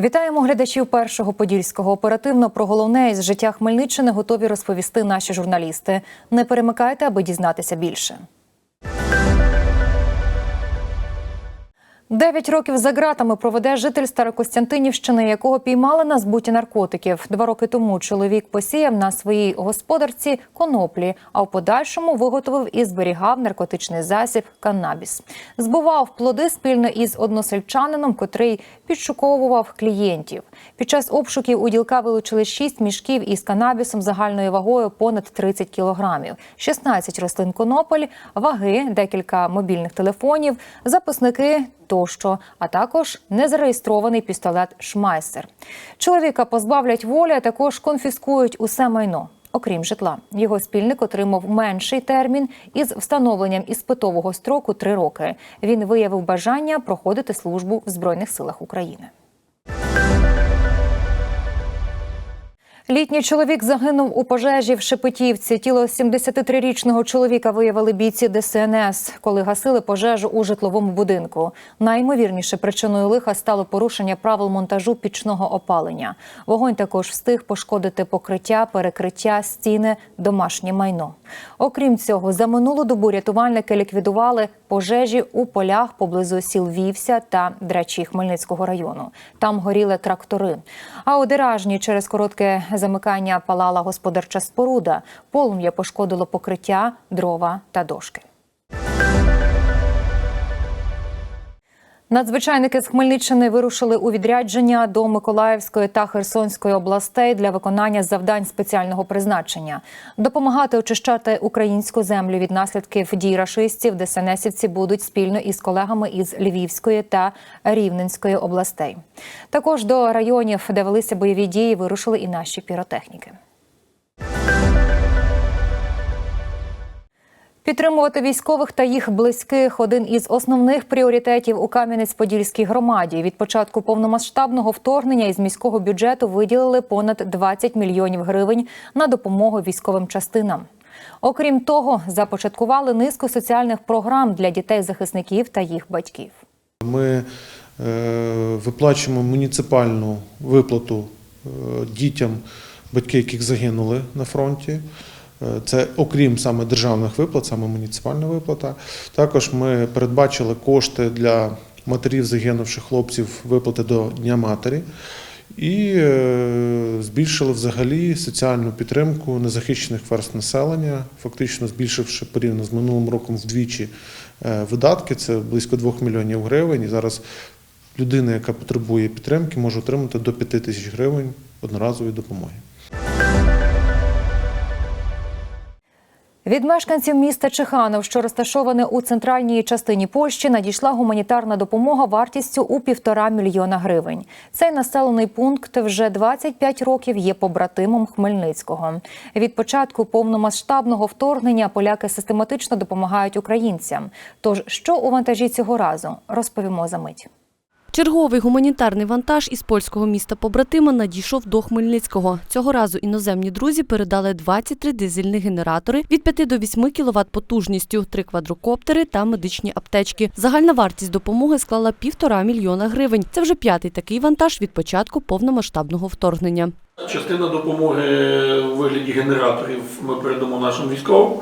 Вітаємо глядачів першого подільського. Оперативно про головне із життя Хмельниччини готові розповісти наші журналісти. Не перемикайте, аби дізнатися більше. Дев'ять років за ґратами проведе житель Старокостянтинівщини, якого піймали на збуті наркотиків. Два роки тому чоловік посіяв на своїй господарці коноплі, а в подальшому виготовив і зберігав наркотичний засіб канабіс. Збував плоди спільно із односельчанином, котрий підшуковував клієнтів. Під час обшуків у ділка вилучили шість мішків із канабісом загальною вагою понад 30 кілограмів, 16 рослин конопель, ваги, декілька мобільних телефонів, записники тощо, а також незареєстрований пістолет Шмайсер. Чоловіка позбавлять волі, а також конфіскують усе майно. Окрім житла, його спільник отримав менший термін із встановленням іспитового строку три роки. Він виявив бажання проходити службу в Збройних силах України. Літній чоловік загинув у пожежі в Шепетівці. Тіло 73-річного чоловіка виявили бійці ДСНС, коли гасили пожежу у житловому будинку. Найімовірніше причиною лиха стало порушення правил монтажу пічного опалення. Вогонь також встиг пошкодити покриття, перекриття, стіни, домашнє майно. Окрім цього, за минулу добу рятувальники ліквідували пожежі у полях поблизу сіл Вівся та Драчі Хмельницького району. Там горіли трактори. А у Деражні через коротке замикання палала господарча споруда. Полум'я пошкодило покриття, дрова та дошки. Надзвичайники з Хмельниччини вирушили у відрядження до Миколаївської та Херсонської областей для виконання завдань спеціального призначення. Допомагати очищати українську землю від наслідків дій рашистів ДСНСівці будуть спільно із колегами із Львівської та Рівненської областей. Також до районів, де велися бойові дії, вирушили і наші піротехніки. Підтримувати військових та їх близьких один із основних пріоритетів у Кам'янець-Подільській громаді. Від початку повномасштабного вторгнення із міського бюджету виділили понад 20 мільйонів гривень на допомогу військовим частинам. Окрім того, започаткували низку соціальних програм для дітей-захисників та їх батьків. Ми е, виплачуємо муніципальну виплату е, дітям, батьки яких загинули на фронті. Е, Це окрім саме державних виплат, саме муніципальна виплата. Також ми передбачили кошти для матерів загинувших хлопців виплати до Дня матері. І е, збільшили взагалі соціальну підтримку незахищених верст населення, фактично збільшивши порівняно з минулим роком вдвічі е, видатки. Це близько 2 мільйонів гривень. І зараз людина, яка потребує підтримки, може отримати до 5 тисяч гривень одноразової допомоги. Від мешканців міста Чеханов, що розташоване у центральній частині Польщі, надійшла гуманітарна допомога вартістю у півтора мільйона гривень. Цей населений пункт вже 25 років є побратимом Хмельницького. Від початку повномасштабного вторгнення поляки систематично допомагають українцям. Тож, що у вантажі цього разу, розповімо за мить. Черговий гуманітарний вантаж із польського міста побратима надійшов до Хмельницького. Цього разу іноземні друзі передали 23 дизельні генератори від 5 до 8 кВт потужністю, три квадрокоптери та медичні аптечки. Загальна вартість допомоги склала півтора мільйона гривень. Це вже п'ятий такий вантаж від початку повномасштабного вторгнення. Частина допомоги у вигляді генераторів ми передамо нашим військовим.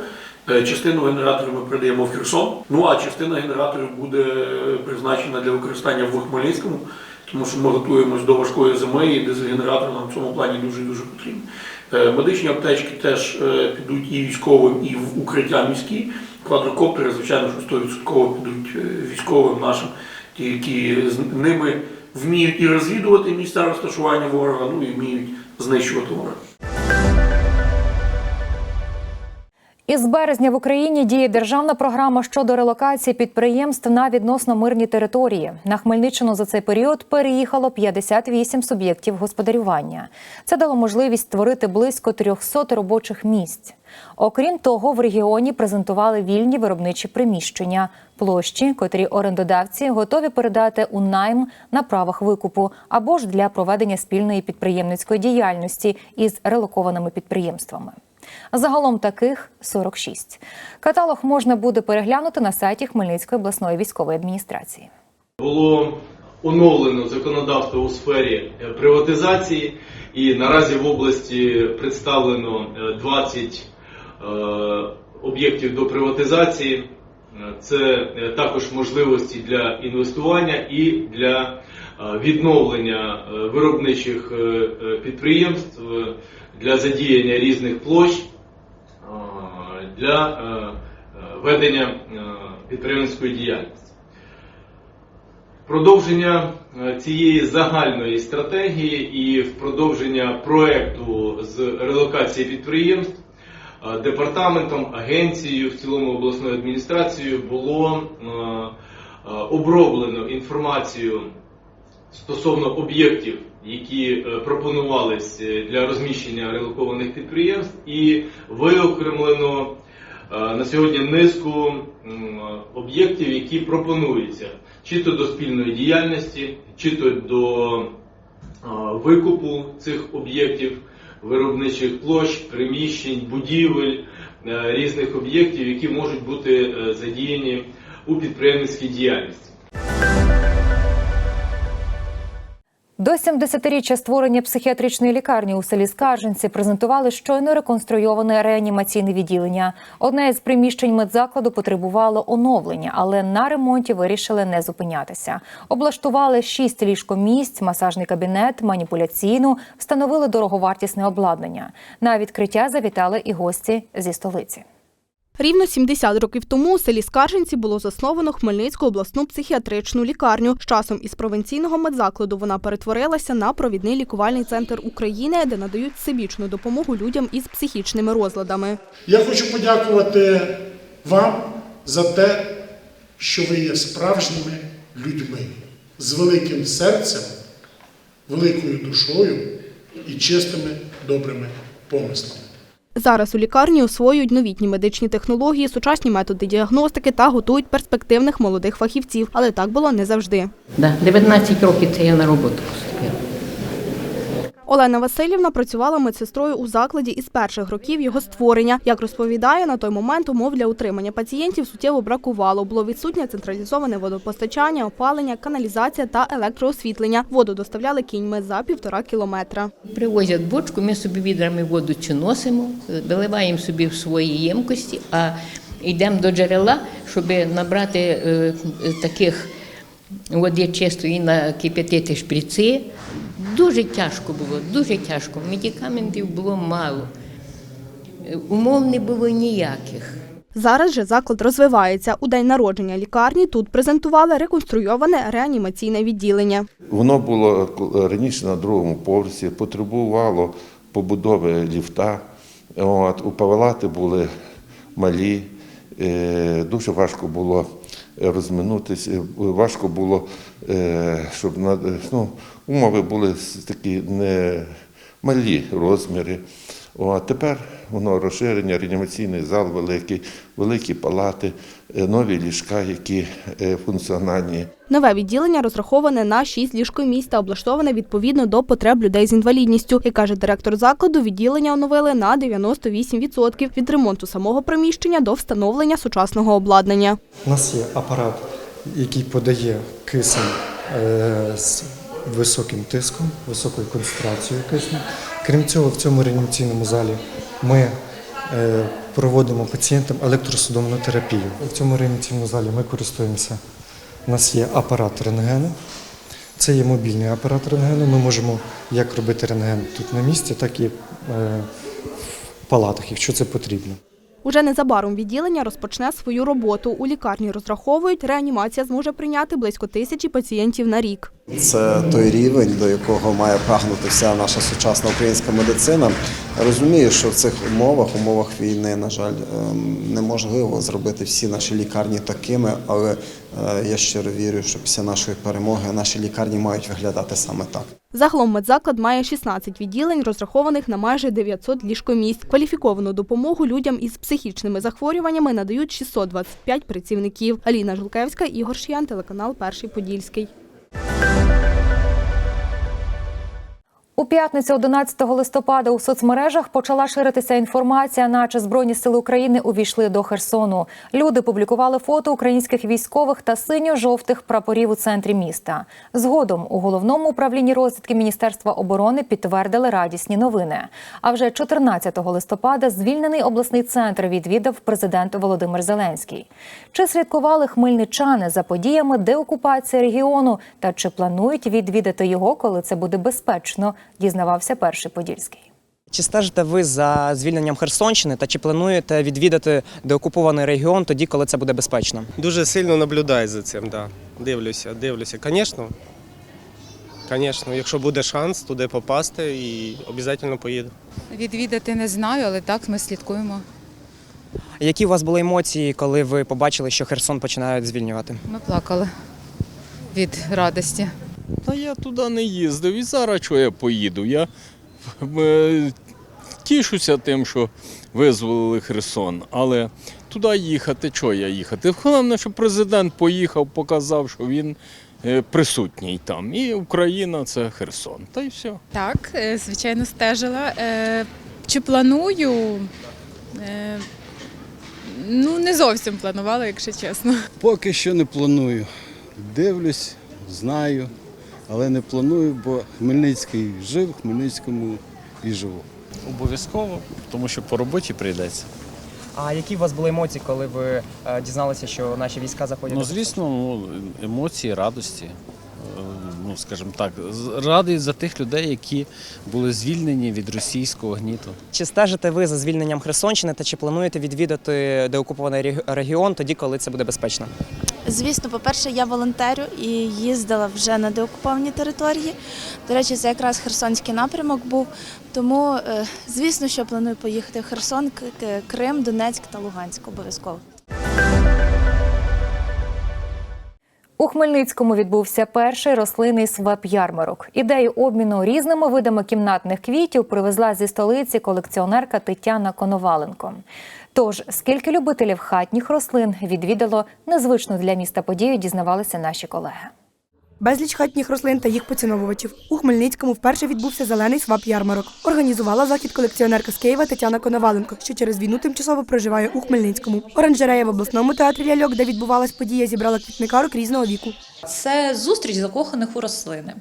Е, Частину генераторів ми передаємо в Херсон. Ну а частина генераторів буде призначена для використання в Хмельницькому, тому що ми готуємось до важкої зими, і дизель-генератор нам в цьому плані дуже дуже потрібні. Е, Медичні аптечки теж е, підуть і військовим, і в укриття міські. Квадрокоптери, звичайно, що 100% підуть е, військовим нашим, ті, які з ними вміють і розвідувати місця розташування ворога, ну і вміють знищувати ворога. Із березня в Україні діє державна програма щодо релокації підприємств на відносно мирні території. На Хмельниччину за цей період переїхало 58 суб'єктів господарювання. Це дало можливість створити близько 300 робочих місць. Окрім того, в регіоні презентували вільні виробничі приміщення, площі, котрі орендодавці готові передати у найм на правах викупу або ж для проведення спільної підприємницької діяльності із релокованими підприємствами. Загалом таких 46. Каталог можна буде переглянути на сайті Хмельницької обласної військової адміністрації. Було оновлено законодавство у сфері е, приватизації, і наразі в області представлено е, 20 е, об'єктів до приватизації. Е, Це е, також можливості для інвестування і для е, відновлення е, виробничих е, е, підприємств, е, для задіяння різних площ, для е, е, ведення е, підприємницької діяльності. Продовження цієї загальної стратегії і в продовження проекту з релокації підприємств департаментом, агенцією, в цілому обласною адміністрацією було оброблено інформацію стосовно об'єктів, які е, пропонувались е, для розміщення релокованих підприємств, і виокремлено е, на сьогодні низку об'єктів, які пропонуються чи то до спільної діяльності, чи то до викупу цих об'єктів, виробничих площ, приміщень, будівель, різних об'єктів, які можуть бути задіяні у підприємницькій діяльності. До 70-річчя створення психіатричної лікарні у селі Скарженці презентували щойно реконструйоване реанімаційне відділення. Одне із приміщень медзакладу потребувало оновлення, але на ремонті вирішили не зупинятися. Облаштували шість ліжкомісць, масажний кабінет, маніпуляційну, встановили дороговартісне обладнання. На відкриття завітали і гості зі столиці. Рівно 70 років тому у селі Скарженці було засновано Хмельницьку обласну психіатричну лікарню. З часом із провінційного медзакладу вона перетворилася на провідний лікувальний центр України, де надають всебічну допомогу людям із психічними розладами. Я хочу подякувати вам за те, що ви є справжніми людьми з великим серцем, великою душою і чистими добрими помислами. Зараз у лікарні освоюють новітні медичні технології, сучасні методи діагностики та готують перспективних молодих фахівців. Але так було не завжди. Да, 19 років це я на роботу поступила. Олена Васильівна працювала медсестрою у закладі із перших років його створення. Як розповідає, на той момент умов для утримання пацієнтів суттєво бракувало. Було відсутнє централізоване водопостачання, опалення, каналізація та електроосвітлення. Воду доставляли кіньми за півтора кілометра. Привозять бочку, ми собі відрами воду цю носимо, виливаємо собі в свої ємкості, а йдемо до джерела, щоб набрати е, таких води чистої, накип'ятити шприци. Дуже тяжко було, дуже тяжко. Медикаментів було мало. Умов не було ніяких. Зараз же заклад розвивається. У день народження лікарні тут презентували реконструйоване реанімаційне відділення. Воно було раніше на другому поверсі, потребувало побудови ліфта. От, у палати були малі, е, дуже важко було розминутися, важко було, е, щоб ну, умови були такі не малі розміри. О, а тепер воно розширення, реанімаційний зал великий, великі палати, е, нові ліжка, які е, функціональні. Нове відділення розраховане на 6 ліжкомісць та облаштоване відповідно до потреб людей з інвалідністю. Як каже директор закладу, відділення оновили на 98% від ремонту самого приміщення до встановлення сучасного обладнання. У нас є апарат, який подає кисень е, з високим тиском, високою концентрацією кисню. Крім цього, в цьому реанімаційному залі ми е, проводимо пацієнтам електросудомну терапію. В цьому реанімаційному залі ми користуємося. У нас є апарат рентгену. Це є мобільний апарат рентгену. Ми можемо як робити рентген тут на місці, так і е, в палатах, якщо це потрібно. Уже незабаром відділення розпочне свою роботу. У лікарні розраховують, реанімація зможе прийняти близько тисячі пацієнтів на рік. Це той рівень, до якого має прагнути вся наша сучасна українська медицина. Розумію, що в цих умовах, умовах війни, на жаль, ем, неможливо зробити всі наші лікарні такими, але е, я щиро вірю, що після нашої перемоги наші лікарні мають виглядати саме так. Загалом медзаклад має 16 відділень, розрахованих на майже 900 ліжкомісць. Кваліфіковану допомогу людям із психічними захворюваннями надають 625 працівників. Аліна Жулкевська, Ігор Шиян, телеканал Перший Подільський. У п'ятницю 11 листопада у соцмережах почала ширитися інформація, наче Збройні сили України увійшли до Херсону. Люди публікували фото українських військових та синьо-жовтих прапорів у центрі міста. Згодом у головному управлінні розвідки Міністерства оборони підтвердили радісні новини. А вже 14 листопада звільнений обласний центр відвідав президент Володимир Зеленський. Чи слідкували хмельничани за подіями деокупації регіону та чи планують відвідати його, коли це буде безпечно? Дізнавався перший подільський. Чи стежите ви за звільненням Херсонщини та чи плануєте відвідати деокупований регіон тоді, коли це буде безпечно? Дуже сильно наблюдаю за цим, да. Дивлюся, дивлюся. Звісно. Звісно, якщо буде шанс туди попасти, і обов'язково поїду. Відвідати не знаю, але так ми слідкуємо. Які у вас були емоції, коли ви побачили, що Херсон починають звільнювати? Ми плакали від радості. Та я туди не їздив і зараз чого я поїду. Я е, тішуся тим, що визволили Херсон, але туди їхати, чого я їхати? Головне, що президент поїхав, показав, що він е, присутній там. І Україна це Херсон. Та й все. Так, е, звичайно, стежила. Чи планую? Ну, не зовсім планувала, якщо чесно. Поки що не планую. Дивлюсь, знаю, але не планую, бо Хмельницький жив, в Хмельницькому і живу. Обов'язково, тому що по роботі прийдеться. А які у вас були емоції, коли ви е, дізналися, що наші війська заходять? Ну, звісно, ну, емоції, радості. Ну, скажімо так, радий за тих людей, які були звільнені від російського гніту. Чи стежите ви за звільненням Херсонщини та чи плануєте відвідати деокупований регіон тоді, коли це буде безпечно? Звісно, по-перше, я волонтерю і їздила вже на деокуповані території. До речі, це якраз Херсонський напрямок був. Тому, е, звісно, що планую поїхати в Херсон, Крим, Донецьк та Луганськ обов'язково. У Хмельницькому відбувся перший рослинний свап-ярмарок. Ідею обміну різними видами кімнатних квітів привезла зі столиці колекціонерка Тетяна Коноваленко. Тож, скільки любителів хатніх рослин відвідало незвичну для міста подію, дізнавалися наші колеги. Безліч хатніх рослин та їх поціновувачів. У Хмельницькому вперше відбувся зелений свап-ярмарок. Організувала захід колекціонерка з Києва Тетяна Коноваленко, що через війну тимчасово проживає у Хмельницькому. Оранжерея в обласному театрі ляльок, де відбувалась подія, зібрала квітникарок різного віку. Це зустріч закоханих у рослини,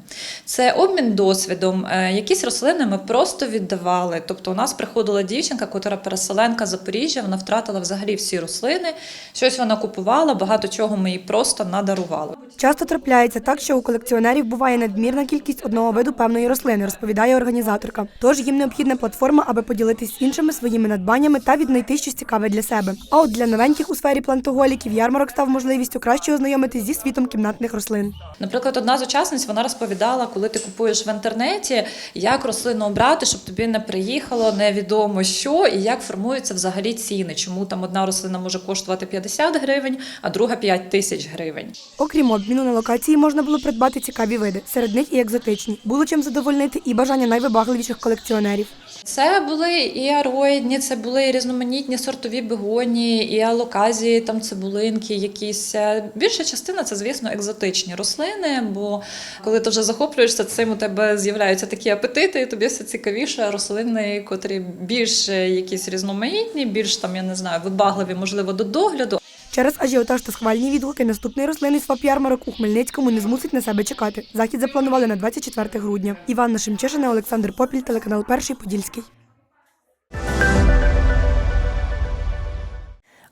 це обмін досвідом. Е, Якісь рослини ми просто віддавали. Тобто, у нас приходила дівчинка, яка переселенка Запоріжжя, вона втратила взагалі всі рослини. Щось вона купувала, багато чого ми їй просто надарували. Часто трапляється так, що у колекціонерів буває надмірна кількість одного виду певної рослини, розповідає організаторка. Тож їм необхідна платформа, аби поділитись з іншими своїми надбаннями та віднайти щось цікаве для себе. А от для новеньких у сфері плантоголіків ярмарок став можливістю краще ознайомитись зі світом кімнатних рослин. Наприклад, одна з учасниць вона розповідала, коли ти купуєш в інтернеті, як рослину обрати, щоб тобі не приїхало невідомо що і як формуються взагалі ціни. Чому там одна рослина може коштувати 50 гривень, а друга 5 тисяч гривень. Окрім обміну на локації, можна було придбати цікаві види. Серед них і екзотичні. Було чим задовольнити і бажання найвибагливіших колекціонерів. Це були і ароїдні, це були і різноманітні сортові бегонії, і алоказії, там цибулинки якісь. Е, Більша частина це, звісно, екзотичні рослини, бо коли ти вже захоплюєшся цим, у тебе з'являються такі апетити, і тобі все цікавіше рослини, котрі більш е, якісь різноманітні, більш там, я не знаю, вибагливі, можливо, до догляду. Через ажіотаж та схвальні відгуки наступний рослинний свап-ярмарок у Хмельницькому не змусить на себе чекати. Захід запланували на 24 грудня. Іванна Шемчишина, Олександр Попіль, телеканал Перший Подільський.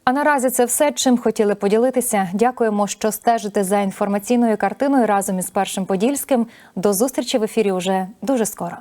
А наразі це все, чим хотіли поділитися. Дякуємо, що стежите за інформаційною картиною разом із першим подільським. До зустрічі в ефірі уже дуже скоро.